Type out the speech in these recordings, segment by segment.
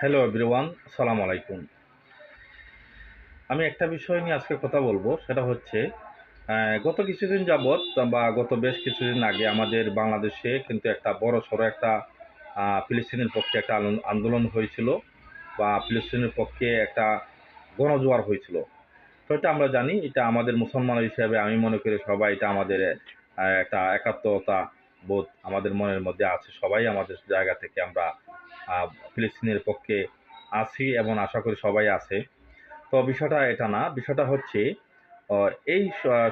Hello everyone আসসালামু আলাইকুম আমি একটা বিষয় নিয়ে আজকে কথা বলব, সেটা হচ্ছে গত কিছুদিন যাবৎ বা গত বেশ কিছুদিন আগে আমাদের বাংলাদেশে কিন্তু একটা বড় সড়ো একটা ফিলিস্তিনের পক্ষে একটা আন্দোলন হয়েছিল বা ফিলিস্তিনের পক্ষে একটা গণজোয়ার হয়েছিল। তো এটা আমরা জানি, এটা আমাদের মুসলমান হিসেবে আমি মনে করি সবাই এটা আমাদের একটা একাত্মতা বোধ আমাদের মনের মধ্যে আছে। সবাই আমাদের জায়গা থেকে আমরা ফিলিস্তিনের পক্ষে আছি এবং আশা করি সবাই আছে। তো বিষয়টা এটা না, বিষয়টা হচ্ছে এই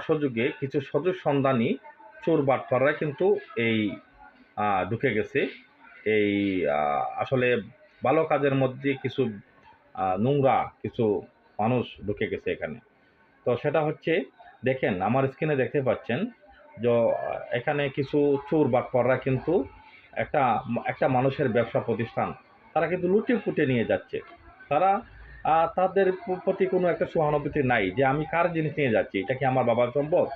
সুযোগে কিছু সজুর সন্ধানী চোর বাটপাররা কিন্তু এই ঢুকে গেছে। এই আসলে ভালো কাজের মধ্যে কিছু নোংরা কিছু মানুষ ঢুকে গেছে এখানে। তো সেটা হচ্ছে, দেখেন, আমার স্ক্রিনে দেখতে পাচ্ছেন, যে এখানে কিছু চোর বাটপাররা কিন্তু একটা একটা মানুষের ব্যবসা প্রতিষ্ঠান, তারা কিন্তু লুটে ফুটে নিয়ে যাচ্ছে। তারা তাদের প্রতি কোনো একটা সহানুভূতি নাই যে আমি কার জিনিস নিয়ে যাচ্ছি, এটা কি আমার বাবার সম্পদ?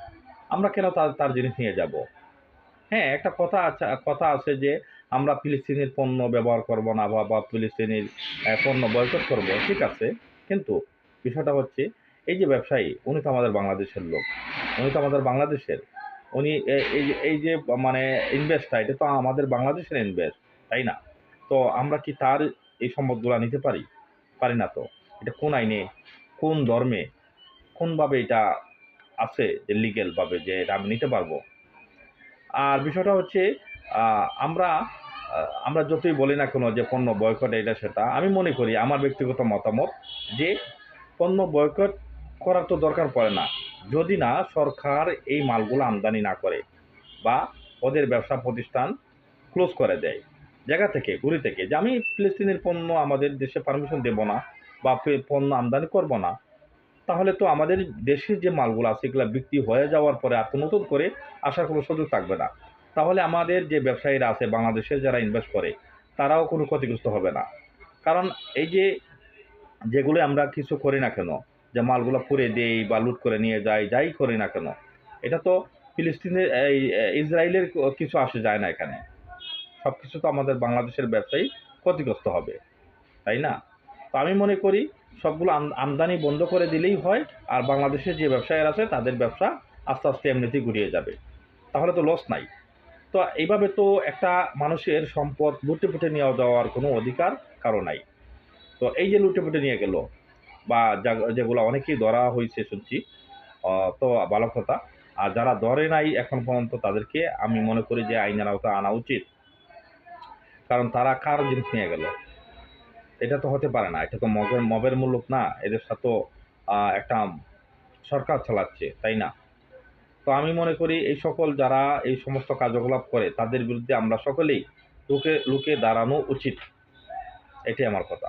আমরা কেন তার তার জিনিস নিয়ে যাব? হ্যাঁ একটা কথা আছে কথা আছে যে আমরা ফিলিস্তিনির পণ্য ব্যবহার করব না বা বা ফিলিস্তিনের পণ্য বয়কট করব, ঠিক আছে। কিন্তু বিষয়টা হচ্ছে, এই যে ব্যবসায়ী, উনি তো আমাদের বাংলাদেশের লোক। উনি তো আমাদের বাংলাদেশের। উনি এই যে এই যে মানে ইনভেস্টটা এটা তো আমাদের বাংলাদেশের ইনভেস্ট তাই না? তো আমরা কি তার এই সম্পদগুলো নিতে পারি? পারি না তো। এটা কোন আইনে, কোন ধর্মে, কোনভাবে এটা আছে যে লিগেল ভাবে যে এটা আমি নিতে পারব? আর বিষয়টা হচ্ছে আমরা আমরা যতই বলি না কোনো যে পণ্য বয়কট এটা সেটা, আমি মনে করি আমার ব্যক্তিগত মতামত যে পণ্য বয়কট করার তো দরকার পড়ে না। যদি না সরকার এই মালগুলো আমদানি না করে বা ওদের ব্যবসা প্রতিষ্ঠান ক্লোজ করে দেয়, জায়গা থেকে ঘুরে থেকে, যে আমি ফিলিস্তিনের পণ্য আমাদের দেশে পারমিশন দেব না বা পণ্য আমদানি করব না, তাহলে তো আমাদের দেশের যে মালগুলো আছে এগুলো বিক্রি হয়ে যাওয়ার পরে আর নতুন করে আসার কোনো সুযোগ থাকবে না। তাহলে আমাদের যে ব্যবসায়ীরা আছে বাংলাদেশের যারা ইনভেস্ট করে, তারাও কোনো ক্ষতিগ্রস্ত হবে না। কারণ এই যে যেগুলো আমরা কিছু করি না কেন যে মালগুলো পুড়ে দেই বা লুট করে নিয়ে যাই যাই করি না কেন? এটা তো ফিলিস্তিনের, এই, ইসরায়েলের কিছু আসে যায় না এখানে। সব কিছু তো আমাদের বাংলাদেশের ব্যবসায়ী ক্ষতিগ্রস্ত হবে, তাই না? তো আমি মনে করি সবগুলো আমদানি বন্ধ করে দিলেই হয়, আর বাংলাদেশের যে ব্যবসায়ীরা আছে তাদের ব্যবসা আস্তে আস্তে এমনিতেই গুটিয়ে যাবে। তাহলে তো লস নাই। তো এইভাবে তো একটা মানুষের সম্পদ লুটে পুটে নিয়ে যাওয়ার কোনো অধিকার কারও নাই। তো এই যে লুটে পুটে নিয়ে গেল বা যেগুলো অনেকেই ধরা হয়েছে শুনছি। তো ভালো কথা আর যারা ধরে নাই এখন পর্যন্ত তাদেরকে আমি মনে করি যে আইনের আওতা আনা উচিত। কারণ তারা কার জিনিস নিয়ে গেল। এটা তো হতে পারে না। এটা তো মবের মবের মূলক না। এদের সাথে একটা সরকার চালাচ্ছে, তাই না? তো আমি মনে করি এই সকল যারা এই সমস্ত কার্যকলাপ করে, তাদের বিরুদ্ধে আমরা সকলেই লুকে লুকে দাঁড়ানো উচিত। এটাই আমার কথা।